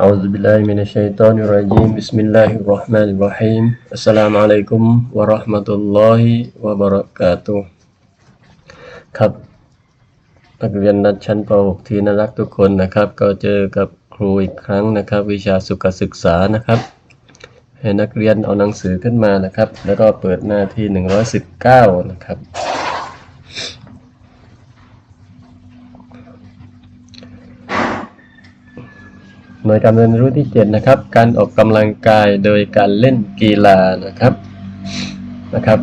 أعوذ بالله من الشيطان الرجيم بسم الله الرحمن الرحيم السلام عليكم ورحمة الله وبركاته ครับนักเรียนนัดชั้นป .6 ที่น่ารักทุกคนนะครับ ก็เจอกับครูอีกครั้งนะครับ วิชาสุขศึกษานะครับ ให้นักเรียนเอาหนังสือขึ้นมานะครับ แล้วก็เปิดหน้าที่ 119 นะครับ หน่วยการเรียนรู้ที่ 7 นะครับ การออกกำลังกายโดยการเล่นกีฬานะครับนะครับ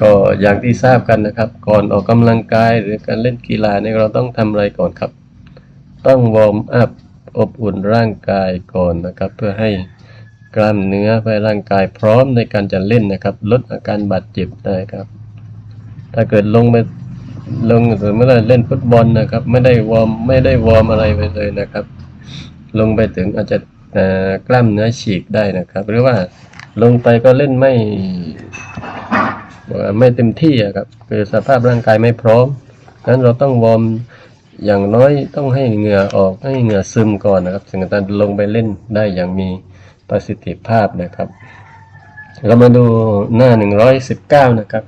ก็อย่างที่ทราบกันนะครับ ก่อนออกกำลังกายหรือการเล่นกีฬาเนี่ยเราต้องทำอะไรก่อนครับ ต้องวอร์มอัพอบอุ่นร่างกายก่อนนะครับ เพื่อให้กล้ามเนื้อเพื่อให้ร่างกายพร้อมในการจะเล่นนะครับ ลดอาการบาดเจ็บได้ครับ ถ้าเกิดลงไปลงสมมติว่าเล่นฟุตบอลนะครับ ไม่ได้วอร์มไม่ได้วอร์มอะไรไปเลยนะครับ ลงไปถึงอาจจะกล้ามเนื้อฉีกได้นะครับ หรือว่าลงไปก็เล่นไม่ไม่เต็มที่อะครับคือสภาพร่างกายไม่พร้อมนั้นเราต้องวอร์มอย่างน้อยต้องให้เหงื่อออกให้เหงื่อซึมก่อนนะครับถึงจะลงไปเล่นได้อย่างมีประสิทธิภาพนะครับ เรามาดูหน้า 119 นะครับ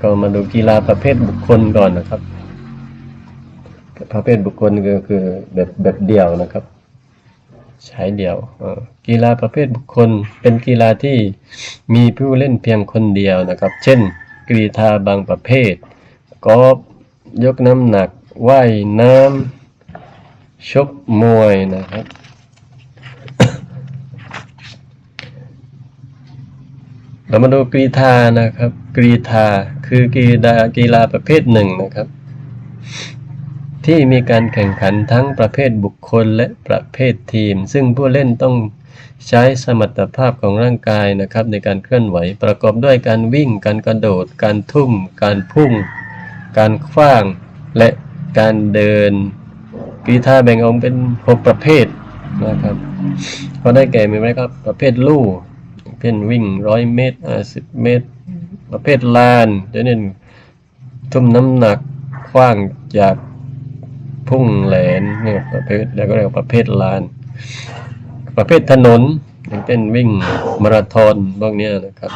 ก็มาดูกีฬาประเภทบุคคลก่อนนะครับ ประเภทบุคคลก็คือแบบแบบเดี่ยวนะครับ ใช้เดี่ยว กีฬาประเภทบุคคล เป็นกีฬาที่มีผู้เล่นเพียงคนเดียวนะครับ เช่นกรีธาบางประเภท กอล์ฟยกน้ำหนัก ว่ายน้ำชกมวยนะครับ เรามาดูกรีธานะครับ กรีธาคือกีฬากีฬาประเภทหนึ่งนะครับ ที่มีการแข่งขันทั้งประเภทบุคคลและประเภททีม ซึ่งผู้เล่นต้องใช้สมรรถภาพของร่างกายนะครับ ในการเคลื่อนไหวประกอบด้วยการวิ่ง การกระโดด การทุ่ม การพุ่ง การขว้าง และการเดินกรีธาแบ่งออกเป็นหกประเภทนะครับก็ได้แก่มีไหมครับประเภทลู่เช่นวิ่งร้อยเมตรห้าสิบเมตร ประเภทลานจะเน้นทุ่มน้ำหนักขว้างจาก พุ่งแหลนเนี่ยประเภทแล้วก็เรียกประเภทลาน ประเภทถนนอย่างเช่นวิ่งมาราธอนพวกเนี้ยนะครับ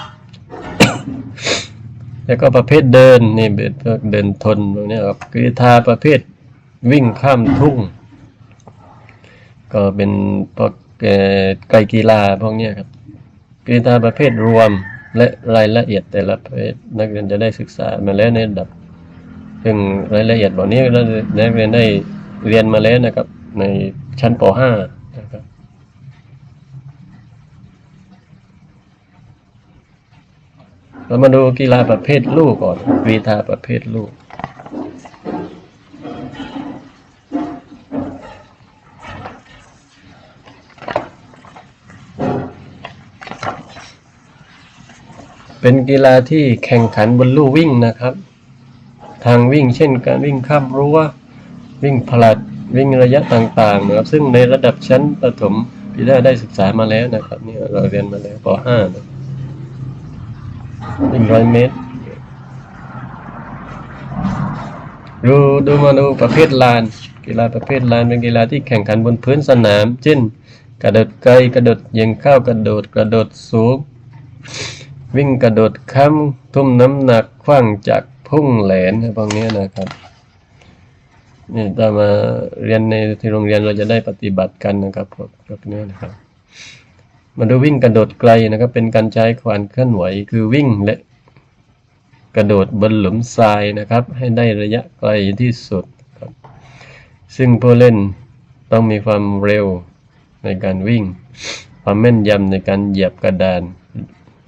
แล้วก็ประเภทเดินนี่เป็นเดินทนพวกเนี้ยครับกรีธาประเภทวิ่งข้ามทุ่ง ก็เป็นพวกเอ่อไกลกีฬาพวกเนี้ยครับกรีธาประเภทรวมและรายละเอียดแต่ละประเภทนักเรียนจะได้ศึกษามาแล้วในระดับ ซึ่งรายละเอียดแบบนี้นักเรียนได้เรียนมาแล้วนะครับ ในชั้นป .5 นะครับเรามาดูกีฬาประเภทลูกก่อนกรีธาประเภทลูกเป็นกีฬาที่แข่งขันบนลู่วิ่งนะครับ ทางวิ่ง เช่น การวิ่งข้ามรั้ววิ่งผลัดวิ่งระยะต่างๆนะครับซึ่งในระดับชั้นประถมพี่ได้ได้ศึกษามาแล้วนะครับนี่เราเรียนมาแล้วป .5 นะวิ่งร้อยเมตรดูดูมาดูประเภทลาน กีฬาประเภทลานเป็นกีฬาที่แข่งขันบนพื้นสนาม เช่น กระโดดไกลกระโดดเหยิงเข้ากระโดดกระโดดสูงวิ่งกระโดดค้ำทุ่มน้ำหนักขว้างจาก พุ่งแหลนพวกนี้นะครับนี่ถ้ามาเรียนในที่โรงเรียนเราจะได้ปฏิบัติกันนะครับพวกพวกนี้นะครับมาดูวิ่งกระโดดไกลนะครับ เป็นการใช้ความเคลื่อนไหวคือวิ่งและกระโดดบนหลุมทรายนะครับ ให้ได้ระยะไกลที่สุดครับ ซึ่งผู้เล่นต้องมีความเร็วในการวิ่ง ความแม่นยำในการเหยียบกระดาน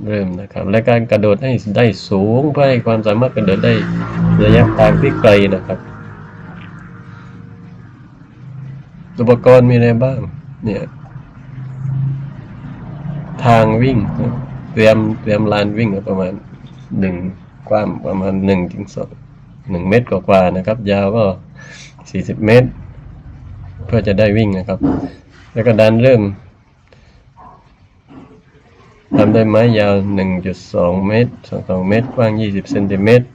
เริ่มนะครับ และการกระโดดให้ได้สูงเพื่อให้ความสามารถกระโดดได้ระยะทางที่ไกลนะครับ อุปกรณ์มีอะไรบ้าง เนี่ย ทางวิ่ง เตรียมเตรียมลานวิ่งประมาณหนึ่งกว้างประมาณหนึ่งถึงสองหนึ่งเมตรกว่าๆนะครับ ยาวก็สี่สิบเมตร เพื่อจะได้วิ่งนะครับ แล้วก็ดันเริ่ม ทำได้ไม้ยาวหนึ่งจุดสองเมตรสองสองเมตรกว้างยี่สิบเซนติเมตร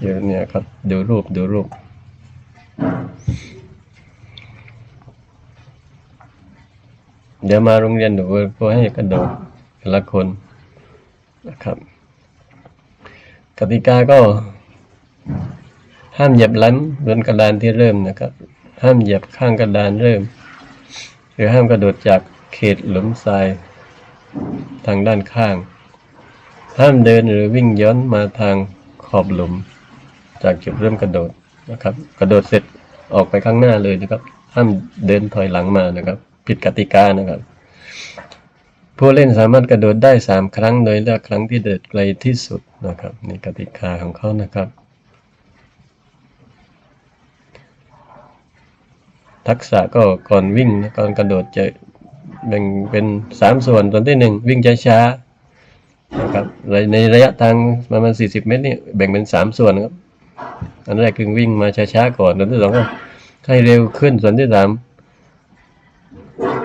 อยู่เนี่ยครับ ดูรูปดูรูปเดี๋ยวมาโรงเรียนหนูก็ให้กระโดดแต่ละคนนะครับกติกาก็ ห้ามเหยียบล้ำบนกระดานที่เริ่มนะครับ ห้ามเหยียบข้างกระดานเริ่ม หรือห้ามกระโดดจากเขตหลุมทราย ทางด้านข้าง ห้ามเดินหรือวิ่งย้อนมาทางขอบหลุม จากจุดเริ่มกระโดดนะครับ กระโดดเสร็จออกไปข้างหน้าเลยนะครับ ห้ามเดินถอยหลังมานะครับ ผิดกติกานะครับ ผู้เล่นสามารถกระโดดได้สามครั้งโดยเลือกครั้งที่เดินไกลที่สุดนะครับนี่กติกาของเขานะครับ ทักษะก็ก่อนวิ่งก่อนกระโดดจะ แบ่งเป็นสามส่วนส่วนที่หนึ่งวิ่งช้าๆนะครับในระยะทางประมาณสี่สิบเมตรนี่แบ่งเป็นสามส่วนครับ อันแรกคือวิ่งมาช้าๆก่อนส่วนที่สองก็ให้เร็วขึ้นส่วนที่สาม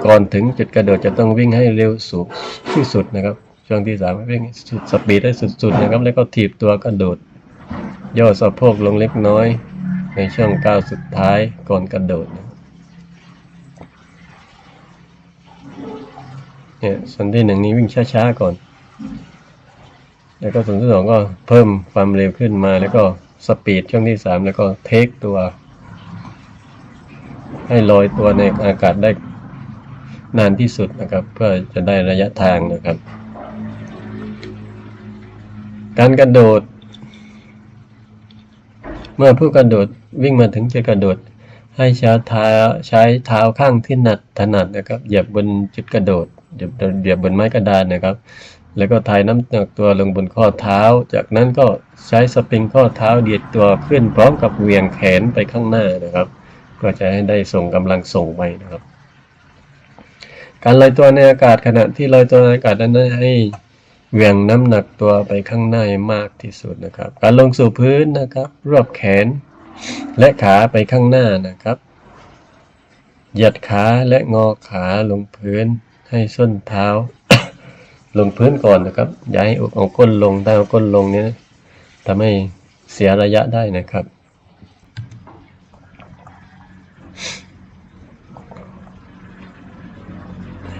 ก่อนถึงจุดกระโดดจะต้องวิ่งให้เร็วสูงที่สุดนะครับ ช่วงที่สามวิ่งสุดสปีดให้สุดๆนะครับ แล้วก็ถีบตัวกระโดด ย่อสะโพกลงเล็กน้อย ในช่วงก้าวสุดท้ายก่อนกระโดดนะ เนี่ยส่วนที่หนึ่งนี้วิ่งช้าๆก่อน แล้วก็ส่วนที่สองก็เพิ่มความเร็วขึ้นมา แล้วก็สปีดช่วงที่สามแล้วก็เทคตัว ให้ลอยตัวในอากาศได้นานที่สุดนะครับ เพื่อจะได้ระยะทางนะครับ การกระโดด เมื่อผู้กระโดดวิ่งมาถึงจะกระโดดให้ใช้เท้าใช้เท้าข้างที่หนัดถนัดนะครับเหยียบบนจุดกระโดด เหยียบเหยียบบนไม้กระดานนะครับ แล้วก็ถ่ายน้ำหนักตัวลงบนข้อเท้า จากนั้นก็ใช้สปริงข้อเท้าเดียดตัวขึ้นพร้อมกับเหวี่ยงแขนไปข้างหน้านะครับ ก็จะให้ได้ส่งกำลังส่งไปนะครับ การลอยตัวในอากาศขณะที่ลอยตัวในอากาศนั้นให้เหวี่ยงน้ำหนักตัวไปข้างหน้ามากที่สุดนะครับ การลงสู่พื้นนะครับ รวบแขนและขาไปข้างหน้านะครับ หยียดขาและงอขาลงพื้น ให้ส้นเท้า ลงพื้นก่อนนะครับ อย่าให้เอาก้นลงถ้าเอาก้นลงเนี้ยทำให้เสียระยะได้นะครับ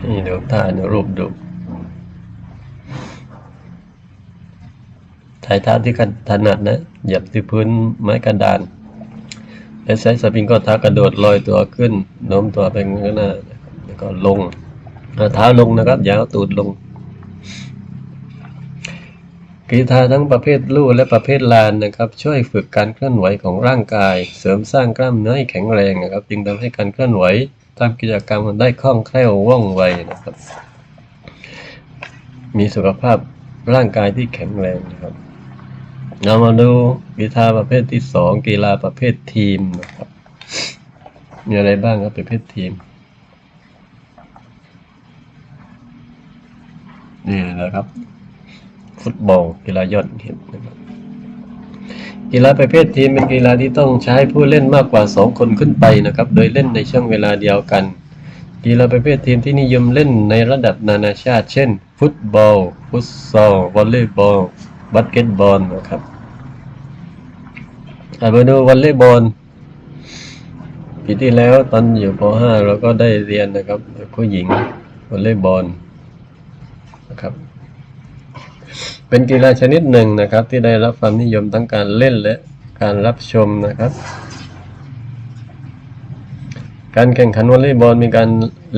นี่เดี๋ยวท่าเดี๋ยวรูปดูถ่ายเท้าที่ถนัดนะเหยียบที่พื้นไม้กระดาน และใช้สปริงก็ท้ากระโดดลอยตัวขึ้นโน้มตัวไปข้างหน้าแล้วก็ลง เอาเท้าลงนะครับอย่าเอาตูดลงกีฬาทั้งประเภทลู่และประเภทลานนะครับ ช่วยฝึกการเคลื่อนไหวของร่างกาย เสริมสร้างกล้ามเนื้อให้แข็งแรงนะครับ จึงทำให้การเคลื่อนไหวทำกิจกรรมมันได้คล่องแคล่วว่องไวนะครับ มีสุขภาพร่างกายที่แข็งแรงนะครับเรามาดูกีฬาประเภทที่สองกีฬาประเภททีมนะครับ มีอะไรบ้างครับประเภททีม นี่นะครับ ฟุตบอลกีฬายอดเยี่ยมนะครับกีฬาประเภททีมเป็นกีฬาที่ต้องใช้ผู้เล่นมากกว่า 2 คนขึ้นไปนะครับ โดยเล่นในช่วงเวลาเดียวกัน กีฬาประเภททีมที่นิยมเล่นในระดับนานาชาติ เช่น ฟุตบอล ฟุตซอล วอลเลย์บอล บาสเกตบอลนะครับอะมาดูวอลเลย์บอลปีที่แล้วตอนอยู่ป .5 เราก็ได้เรียนนะครับผู้หญิงวอลเลย์บอล นะครับ เป็นกีฬาชนิดหนึ่งนะครับ ที่ได้รับความนิยมทั้งการเล่นและการรับชมนะครับ การแข่งขันวอลเลย์บอลมีการ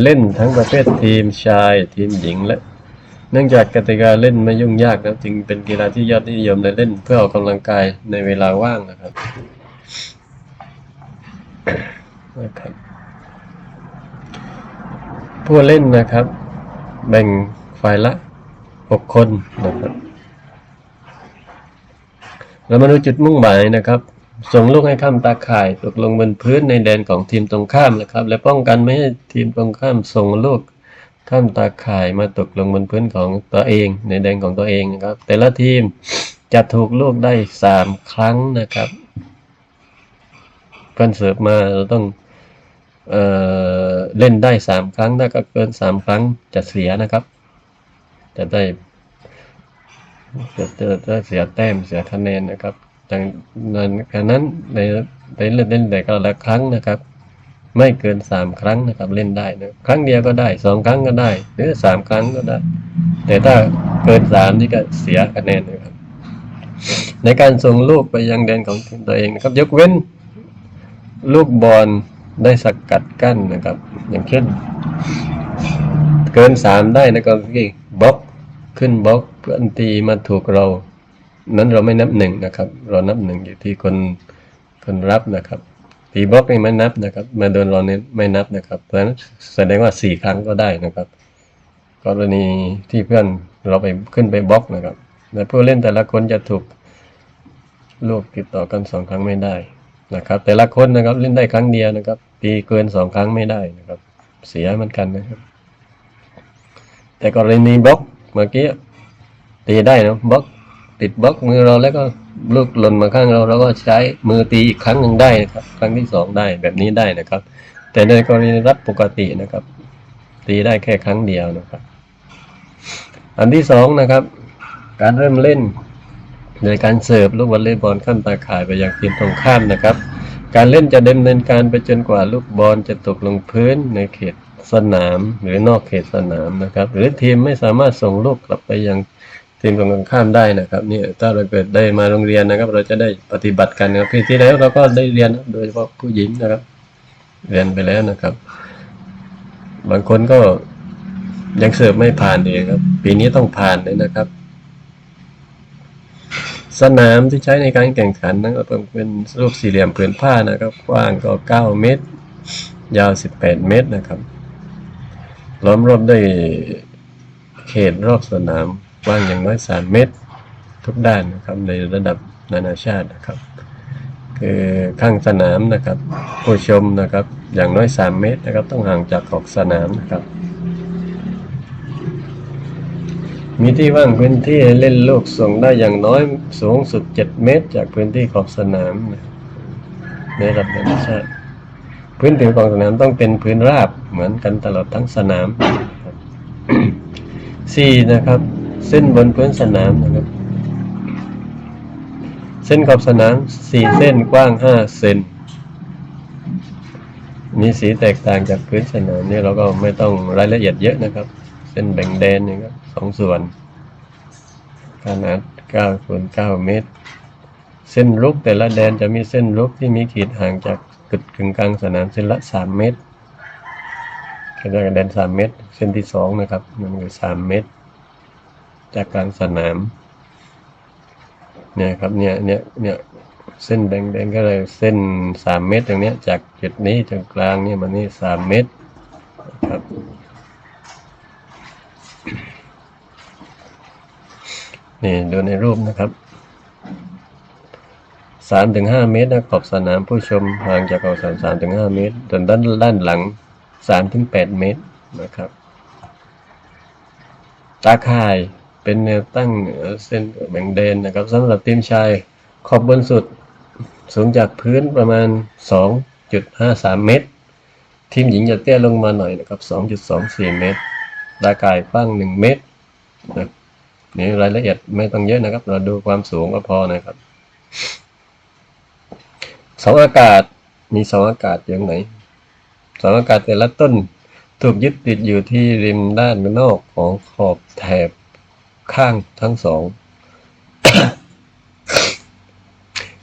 เล่นทั้งประเภททีมชาย ทีมหญิงและ เนื่องจากกติกาเล่นไม่ยุ่งยากนะจึงเป็นกีฬาที่ยอดนิยมในเล่นเพื่อออกกำลังกายในเวลาว่างนะครับนะครับผู้เล่นนะครับแบ่ง ฝ่ายละหกคนนะครับ เรามาดูจุดมุ่งหมายนะครับ ส่งลูกให้ข้ามตาข่ายตกลงบนพื้นในแดนของทีมตรงข้ามนะครับ และป้องกันไม่ให้ทีมตรงข้ามส่งลูกข้ามตาข่ายมาตกลงบนพื้นของตัวเอง ในแดนของตัวเองนะครับ แต่ละทีมจะถูกลูกได้สามครั้งนะครับเพื่อนเสิร์ฟมาเราต้องเอเล่นได้สามครั้งถ้าเกินสามครั้งจะเสียนะครับ จะได้จะจะจะเสียแต้มเสียคะแนนนะครับดังนั้นดังนั้นในในเล่นเล่นแต่ก็ละครั้งนะครับ ไม่เกินสามครั้งนะครับเล่นได้นะครั้งเดียวก็ได้สองครั้งก็ได้ หรือสามครั้งก็ได้ แต่ถ้าเกินสามนี่ก็เสียคะแนนนะครับ ในการส่งลูกไปยังแดนของตัวเองนะครับ ยกเว้น ลูกบอลได้สกัดกั้นนะครับ อย่างเช่น เกินสามได้นะครับที่ บล็อกขึ้นบล็อกเพื่อนตีมาถูกเรา นั้นเราไม่นับหนึ่งนะครับ เรานับหนึ่งอยู่ที่คนคนรับนะครับตีบล็อกนี่ไม่นับนะครับ มาโดนเราเน้นไม่นับนะครับ เพราะฉะนั้นแสดงว่าสี่ครั้งก็ได้นะครับกรณีที่เพื่อนเราไปขึ้นไปบล็อกนะครับและผู้เล่นแต่ละคนจะถูกลูกติดต่อกันสองครั้งไม่ได้นะครับ แต่ละคนนะครับเล่นได้ครั้งเดียวนะครับ ตีเกินสองครั้งไม่ได้นะครับ เสียเหมือนกันนะครับ แต่กรณีบล็อกเมื่อกี้ตีได้นะบล็อกติดบล็อกมือเราแล้วก็ลูกหล่นมาข้างเราเราก็ใช้มือตีอีกครั้งหนึ่งได้นะครับ ครั้งที่สองได้แบบนี้ได้นะครับ แต่ในกรณีรับปกตินะครับ ตีได้แค่ครั้งเดียวนะครับ อันที่สองนะครับ การเริ่มเล่นโดยการเสิร์ฟลูกวอลเลย์บอลข้ามตาข่ายไปยังทีมตรงข้ามนะครับ การเล่นจะดำเนินการไปจนกว่าลูกบอลจะตกลงพื้นในเขต สนามหรือนอกเขตสนามนะครับ หรือทีมไม่สามารถส่งลูกกลับไปยังทีมตรงข้ามได้นะครับนี่ถ้าเราเกิดได้มาโรงเรียนนะครับ เราจะได้ปฏิบัติกันนะครับปีที่แล้วเราก็ได้เรียนโดยเฉพาะผู้หญิงนะครับ เรียนไปแล้วนะครับ บางคนก็ยังเสิร์ฟไม่ผ่านเลยครับ ปีนี้ต้องผ่านเลยนะครับ สนามที่ใช้ในการแข่งขันนะครับเป็นรูปสี่เหลี่ยมผืนผ้านะครับ กว้างก็ 9 เมตร ยาว 18 เมตรนะครับ ล้อมรอบด้วยเขตรอบสนามกว้างอย่างน้อย 3 เมตร ทุกด้านนะครับในระดับนานาชาตินะครับ คือข้างสนามนะครับผู้ชมนะครับอย่างน้อย 3 เมตรนะครับต้องห่างจากขอบสนามนะครับ มีที่ว่างพื้นที่ให้เล่นลูกส่งได้อย่างน้อยสูงสุด 7 เมตร จากพื้นที่ขอบสนามในระดับนานาชาติ พื้นผิวของสนามต้องเป็นพื้นราบเหมือนกันตลอดทั้งสนามครับสี่นะครับ เส้นบนพื้นสนามนะครับเส้นขอบสนามสี่เส้นกว้างห้าเซนมีสีแตกต่างจากพื้นสนามนี่เราก็ไม่ต้องรายละเอียดเยอะนะครับ เส้นแบ่งแดนนี่ครับสองส่วน ขนาด9คูณ9เมตร เส้นรุกแต่ละแดนจะมีเส้นรุกที่มีขีดห่างจาก จุดกึ่งกลางสนามเส้นละ 3 เมตรขนาดแดน 3 เมตร เส้นที่สองนะครับมันคือ 3 เมตร จากกลางสนาม เนี่ยครับ เนี่ย เนี่ย เนี่ย เส้นแบ่งแดนก็เลยเส้น 3 เมตรตรงเนี้ย จากจุดนี้จนกลางเนี่ยมันนี่ 3 เมตรนะครับนี่ดูในรูปนะครับ สามถึงห้าเมตรนะขอบสนามผู้ชมห่างจากขอบสนามสามถึงห้าเมตรส่วนด้านด้านหลังสามถึงแปดเมตรนะครับ ตาข่ายเป็นแนวตั้งเหนือเส้นแบ่งแดนนะครับสำหรับทีมชายขอบบนสุดสูงจากพื้นประมาณ 2.53 เมตร ทีมหญิงจะเตี้ยลงมาหน่อยนะครับ 2.24 เมตรตาข่ายกว้าง 1 เมตรนะนี่รายละเอียดไม่ต้องเยอะนะครับ เราดูความสูงก็พอนะครับ เสาอากาศมีเสาอากาศอย่างไหนเสาอากาศแต่ละต้นถูกยึดติดอยู่ที่ริมด้านนอกของขอบแถบข้างทั้งสอง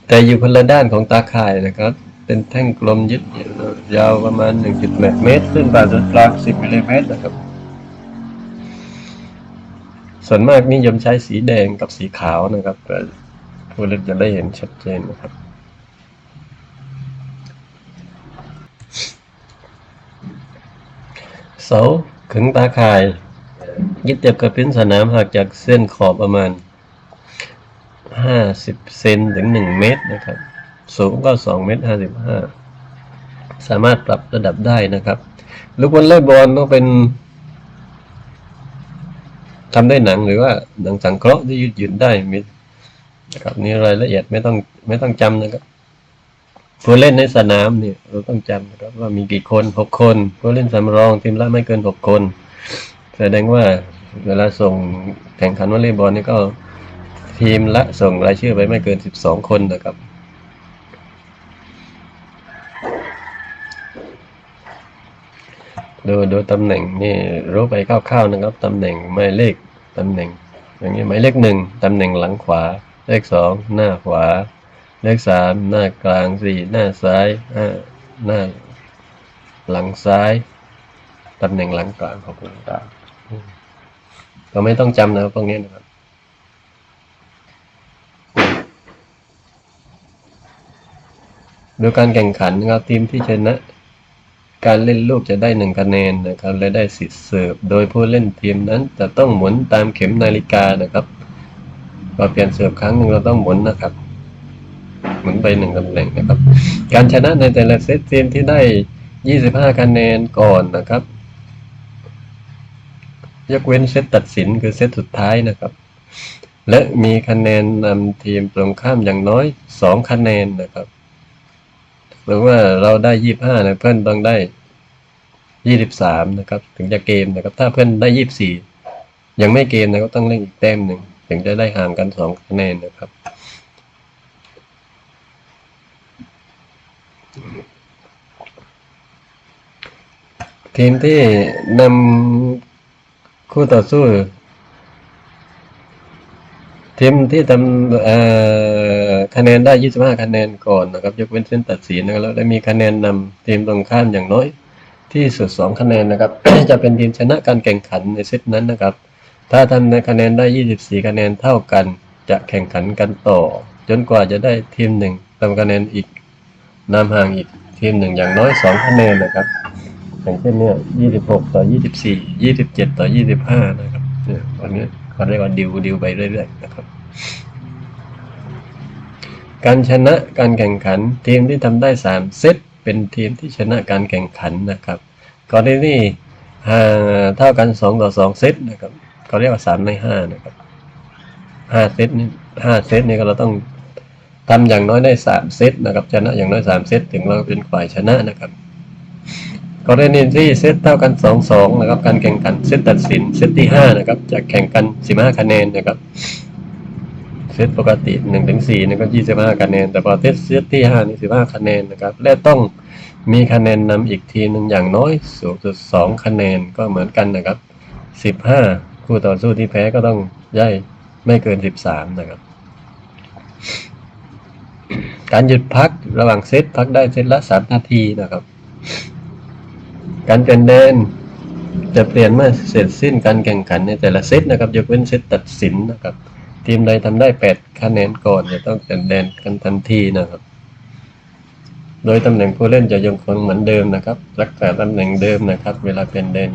แต่อยู่คนละด้านของตาข่ายนะครับ เป็นแท่งกลมยึดยาวประมาณ 1.8 เมตรขึ้นบาศูนกลาง 10มิลลิเมตรนะครับ ส่วนมากนิยมใช้สีแดงกับสีขาวนะครับเพื่อผู้เล่นจะได้เห็นชัดเจนนะครับ เสาขึงตาข่าย ยึดเทียบกับพื้นสนามหางจากเส้นขอบประมาณ 50 เซนถึง 1 เมตรนะครับ สูงก็ 2 เมตร 55 สามารถปรับระดับได้นะครับ ลูกวอลเลย์บอลต้องเป็นทำด้วยหนังหรือว่าหนังสังเคราะห์ที่ยืดหยุ่นได้มีนะครับนี่รายละเอียดไม่ต้องไม่ต้องจำนะครับ ผู้เล่นในสนามเนี่ยเราต้องจำนะครับว่ามีกี่คนหกคนผู้เล่นสำรองทีมละไม่เกินหกคน แสดงว่าเวลาส่งแข่งขันวอลเลย์บอลนี่ก็ทีมละส่งรายชื่อไปไม่เกินสิบสองคนนะครับดูดูตำแหน่งนี่รู้ไปคร่าวๆนะครับตำแหน่งหมายเลขตำแหน่ง อย่างนี้หมายเลขหนึ่งตำแหน่งหลังขวา เลขสองหน้าขวา เลขสามหน้ากลางสี่หน้าซ้ายห้าหน้าหลังซ้ายตำแหน่งหลังกลางของคุณตาอืมก็ไม่ต้องจำนะครับพวกนี้นะครับดูการแข่งขันนะครับทีมที่ชนะ การเล่นลูกจะได้หนึ่งคะแนนนะครับและได้สิทธิ์เสิร์ฟโดยผู้เล่นทีมนั้นจะต้องหมุนตามเข็มนาฬิกานะครับพอเปลี่ยนเสิร์ฟครั้งหนึ่งเราต้องหมุนนะครับ หมุนไปหนึ่งตำแหน่งนะครับ การชนะในแต่ละเซตทีมที่ได้ 25 คะแนนก่อนนะครับ ยกเว้นเซตตัดสินคือเซตสุดท้ายนะครับ และมีคะแนนนำทีมตรงข้ามอย่างน้อย 2 คะแนนนะครับหรือว่าเราได้ยี่ห้านะเพื่อนต้องได้ยี่สิบสามนะครับ ถึงจะเกมนะครับ ถ้าเพื่อนได้ยี่บสี่ยังไม่เกมนะก็ต้องเล่นอีกแต้มหนึ่งถึงจะได้ห่างกันสองคะแนนนะครับ ทีมที่นำคู่ต่อสู้ ทีมที่ทำคะแนนได้ 25 คะแนนก่อนนะครับ ยกเว้นเส้นตัดสินนะครับ แล้วได้มีคะแนนนำทีมตรงข้ามอย่างน้อยที่สุด 2 คะแนนนะครับ จะเป็นทีมชนะการแข่งขันในเซตนั้นนะครับ ถ้าทำในคะแนนได้ 24 คะแนนเท่ากัน จะแข่งขันกันต่อ จนกว่าจะได้ทีมหนึ่งทำคะแนนอีก นำห่างอีกทีมหนึ่งอย่างน้อย2คะแนนนะครับ อย่างเช่นเนี่ย26ต่อ24 27ต่อ25นะครับเนี่ยวันนี้เขาเรียกว่าดิวดิวไปเรื่อยๆนะครับ การชนะการแข่งขันทีมที่ทำได้3เซตเป็นทีมที่ชนะการแข่งขันนะครับกรณีนี้ห่างเท่ากัน2ต่อ2เซตนะครับเขาเรียกว่า3ใน5นะครับ5เซตนี่5เซตนี่ก็เราต้อง ทำอย่างน้อยได้ 3 เซตนะครับชนะอย่างน้อย 3 เซตถึงเราเป็นฝ่ายชนะนะครับกรณีที่เซตเท่ากัน 2-2 นะครับ การแข่งขันเซตตัดสินเซตที่ 5 นะครับ จะแข่งกัน 15 คะแนนนะครับ เซตปกติ1ถึง4นี่ก็ 25 คะแนน แต่พอเซตเซตที่ 5 นี่ 15 คะแนนนะครับ และต้องมีคะแนนนำอีกทีหนึ่งอย่างน้อยสูงสุด 2 คะแนนก็เหมือนกันนะครับ 15 คู่ต่อสู้ที่แพ้ก็ต้องย่ายไม่เกิน 13 นะครับ การหยุดพักระหว่างเซตพักได้เซตละ3นาทีนะครับ การเปลี่ยนแดนจะเปลี่ยนเมื่อเสร็จสิ้นการแข่งขันในแต่ละเซตนะครับ ยกเว้นเซตตัดสินนะครับ ทีมใดทำได้ 8 คะแนนก่อนจะต้องเปลี่ยนแดนกันทันทีนะครับ โดยตำแหน่งผู้เล่นจะยังคงเหมือนเดิมนะครับ รักษาตำแหน่งเดิมนะครับ เวลาเปลี่ยนแดน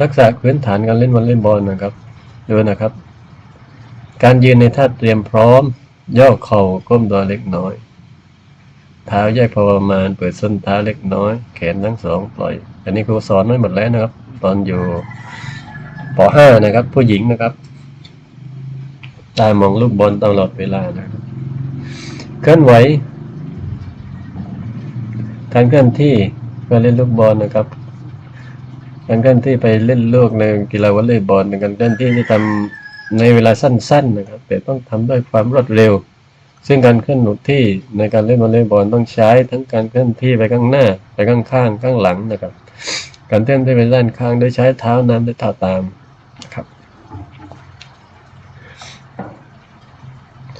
ทักษะพื้นฐานการเล่นวอลเลย์บอลนะครับดูนะครับ การยืนในท่าเตรียมพร้อม ย่อเข่าก้มตัวเล็กน้อย เท้าแยกพอประมาณเปิดส้นเท้าเล็กน้อย แขนทั้งสองปล่อย อันนี้ครูสอนไว้หมดแล้วนะครับ ตอนอยู่ป .5 นะครับ ผู้หญิงนะครับ ตามองลูกบอลตลอดเวลานะครับเคลื่อนไหว การเคลื่อนที่เพื่อเล่นลูกบอลนะครับการเคลื่อนที่ไปเล่นลูกในกีฬาวอลเลย์บอลเป็นการเคลื่อนที่ที่ทำ ในเวลาสั้นๆนะครับ แต่ต้องทำด้วยความรวดเร็ว ซึ่งการเคลื่อนหนุนที่ในการเล่นวอลเลย์บอลต้องใช้ทั้งการเคลื่อนที่ไปข้างหน้าไปข้างข้างข้างหลังนะครับ การเคลื่อนที่ไปด้านข้างโดยใช้เท้าน้ำและเท้าตามนะครับ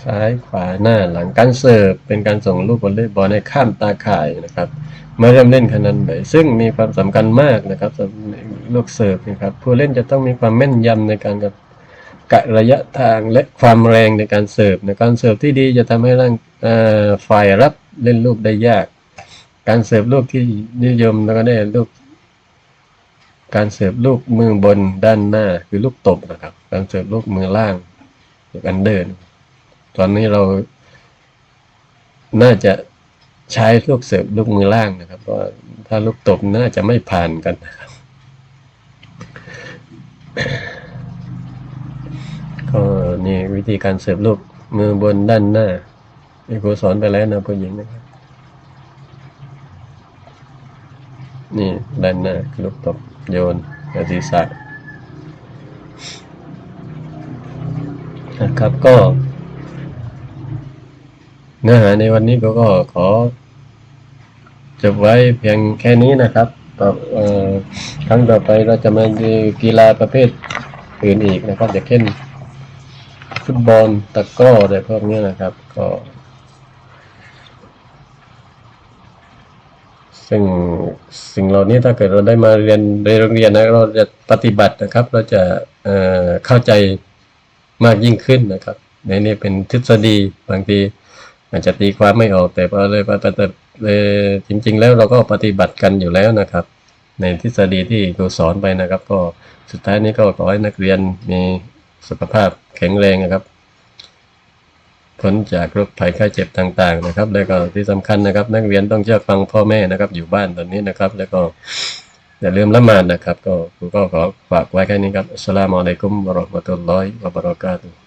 ซ้ายขวาหน้าหลังการเสิร์ฟเป็นการส่งลูกวอลเลย์บอลให้ข้ามตาข่ายนะครับมื่อเริ่มเล่นขนาดไหนซึ่งมีความสำคัญมากนะครับสำหรับลูกเสิร์ฟนะครับผู้เล่นจะต้องมีความแม่นยำในการ กะระยะทางและความแรงในการเสิร์ฟในการเสิร์ฟที่ดีจะทำให้ร่างฝ่ายรับเล่นลูกได้ยาก การเสิร์ฟลูกที่นิยมแล้วก็ได้ลูก การเสิร์ฟลูกมือบนด้านหน้าคือลูกตบนะครับ การเสิร์ฟลูกมือล่างคืออันเดินตอนนี้เรา น่าจะใช้ลูกเสิร์ฟลูกมือล่างนะครับเพราะถ้าลูกตบน่าจะไม่ผ่านกันนะครับ ก็นี่วิธีการเสิร์ฟลูกมือบนด้านหน้าที่ครูสอนไปแล้วนะผู้หญิงนะครับ นี่ด้านหน้าคือลูกตบโยนกับศีรษะนะครับก็ เนื้อหาในวันนี้ก็ก็ขอจบไว้เพียงแค่นี้นะครับต่อครั้งต่อไปเราจะมาดูกีฬาประเภทอื่นอีกนะครับอย่างเช่น ฟุตบอลตะก้ออะไรพวกนี้นะครับ ก็ ซึ่งสิ่งเหล่านี้ถ้าเกิดเราได้มาเรียนในโรงเรียนนะเราจะปฏิบัตินะครับ เราจะเเข้าใจมากยิ่งขึ้นนะครับในนี้เป็นทฤษฎีบางทีอาจจะตีความไม่ออกแต่พอเลยปฏิบัติจริง ๆ แล้วเราก็ปฏิบัติกันอยู่แล้วนะครับ ในทฤษฎีที่ครูสอนไปนะครับ ก็สุดท้ายนี้ก็ขอให้นักเรียนมี สุขภาพแข็งแรงนะครับพ้นจากโรคภัยไข้เจ็บต่างๆนะครับ แล้วก็ที่สำคัญนะครับ นักเรียนต้องเชื่อฟังพ่อแม่นะครับ อยู่บ้านตอนนี้นะครับ แล้วก็อย่าลืมละหมาดนะครับ ก็ครูก็ขอฝากไว้แค่นี้ครับสลามอะลัยกุมวะราะห์มะตุลลอฮิวะบะเราะกาตุฮ์